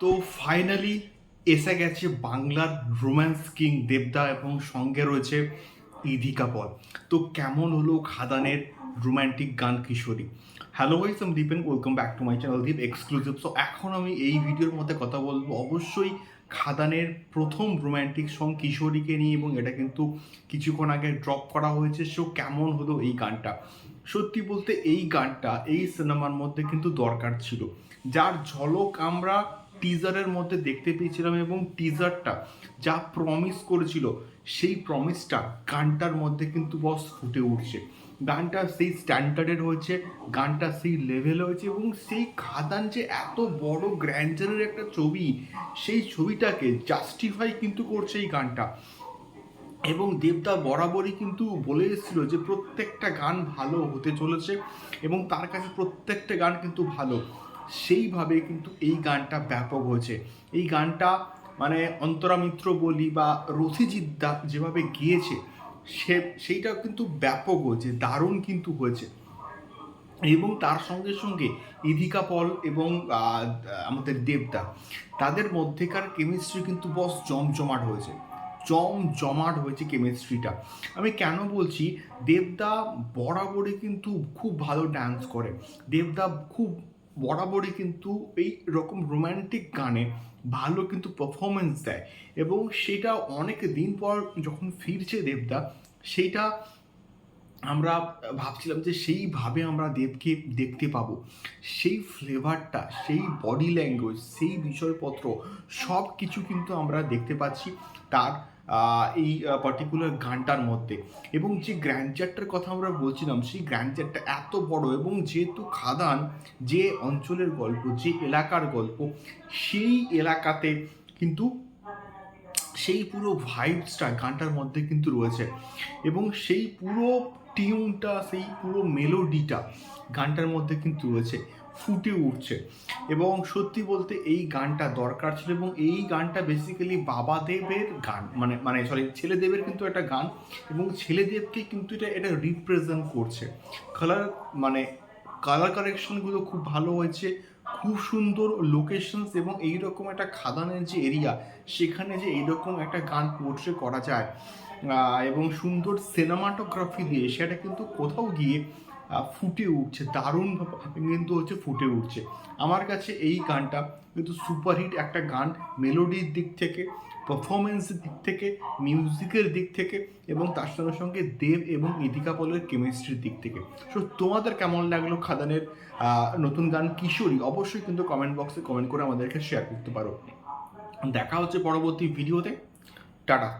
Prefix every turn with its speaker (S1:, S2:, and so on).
S1: তো ফাইনালি এসে গেছে বাংলার রোম্যান্স কিং দেবদা এবং সঙ্গে রয়েছে ইধিকা পল। তো কেমন হলো খাদানের রোম্যান্টিক গান কিশোরী? হ্যালো ভাইস আমি Dipen welcome back to my channel Dip exclusive so এখন আমি এই ভিডিওর মধ্যে কথা বলব অবশ্যই খাদানের প্রথম রোম্যান্টিক সং কিশোরীকে নিয়ে এবং এটা কিন্তু কিছুক্ষণ আগে ড্রপ করা হয়েছে। সো কেমন হলো এই গানটা? সত্যি বলতে এই গানটা এই সিনেমার মধ্যে কিন্তু দরকার ছিল। যার ঝলক আমরা টিজারের মধ্যে দেখতে পেয়েছিলাম এবং টিজারটা যা প্রমিস করেছিল, সেই প্রমিসটা গানটার মধ্যে কিন্তু বস ফুটে উঠছে। গানটা সেই স্ট্যান্ডার্ডের হয়েছে, গানটা সেই লেভেল হয়েছে এবং সেই খাদান যে এত বড় গ্র্যান্ডারের একটা ছবি, সেই ছবিটাকে জাস্টিফাই কিন্তু করছে এই গানটা। এবং দেবদা বরাবরই কিন্তু বলে এসেছিল যে প্রত্যেকটা গান ভালো হতে চলেছে এবং তার কাছে প্রত্যেকটা গান কিন্তু ভালো। সেইভাবে কিন্তু এই গানটা ব্যাপক হয়েছে। এই গানটা মানে অন্তরা মিত্র বলি বা রথিজিৎ দা যেভাবে গিয়েছে, সে, সেইটা কিন্তু ব্যাপক হয়েছে, দারুণ কিন্তু হয়েছে। এবং তার সঙ্গে সঙ্গে ইধিকা পল এবং আমাদের দেবদা, তাদের মধ্যেকার কেমিস্ট্রি কিন্তু বস জমজমাট হয়েছে। জম জমাট হয়েছে কেমিস্ট্রিটা আমি কেন বলছি, দেবদা বরাবরই কিন্তু খুব ভালো ডান্স করে। দেবদা খুব বরাবরই কিন্তু এই রকম রোম্যান্টিক গানে ভালো কিন্তু পারফরমেন্স দেয়। এবং সেটা অনেক দিন পর যখন ফিরছে দেবদা সেইটা আমরা ভাবছিলাম যে সেইভাবে আমরা দেবকে দেখতে পাবো। সেই ফ্লেভারটা সেই বডি ল্যাঙ্গুয়েজ সেই বিষয়পত্র সব কিছু কিন্তু আমরা দেখতে পাচ্ছি। তার এই পার্টিকুলার গানটার মধ্যে। এবং যে গ্র্যান্ডচারটার কথা আমরা বলছিলাম, সেই গ্র্যান্ডচারটা এত বড় এবং যেহেতু খাদান যে অঞ্চলের গল্প, যে এলাকার গল্প, সেই এলাকাতে কিন্তু সেই পুরো ভাইবসটা গানটার মধ্যে কিন্তু রয়েছে। এবং সেই পুরো টিউনটা সেই পুরো মেলোডিটা গানটার মধ্যে কিন্তু রয়েছে। ফুটে উঠছে। এবং সত্যি বলতে এই গানটা দরকার ছিল এবং এই গানটা বেসিক্যালি বাবাদেবের গান। মানে মানে সরি ছেলেদেবের কিন্তু একটা গান এবং ছেলেদেবকে কিন্তু এটা এটা রিপ্রেজেন্ট করছে। কালার মানে কালার কারেকশনগুলো খুব ভালো হয়েছে, খুব সুন্দর লোকেশনস এবং এইরকম একটা খাদানের যে এরিয়া সেখানে যে এইরকম একটা গান পোর্ট্রে করা যায় এবং সুন্দর সিনেমাটোগ্রাফি দিয়ে, সেটা কিন্তু কোথাও গিয়ে ফুটে উঠছে দারুণভাবে কিন্তু হচ্ছে ফুটে উঠছে। আমার কাছে এই গানটা কিন্তু সুপারহিট একটা গান, মেলোডির দিক থেকে পারফরমেন্সের দিক থেকে মিউজিকের দিক থেকে এবং তার সঙ্গে সঙ্গে দেব এবং ইদিকা পলের কেমিস্ট্রির দিক থেকে। সো তোমাদের কেমন লাগল খাদানের নতুন গান কিশোরী? অবশ্যই কিন্তু কমেন্ট বক্সে কমেন্ট করে আমাদেরকে শেয়ার করতে পারো। দেখা হচ্ছে পরবর্তী ভিডিওতে টাটা।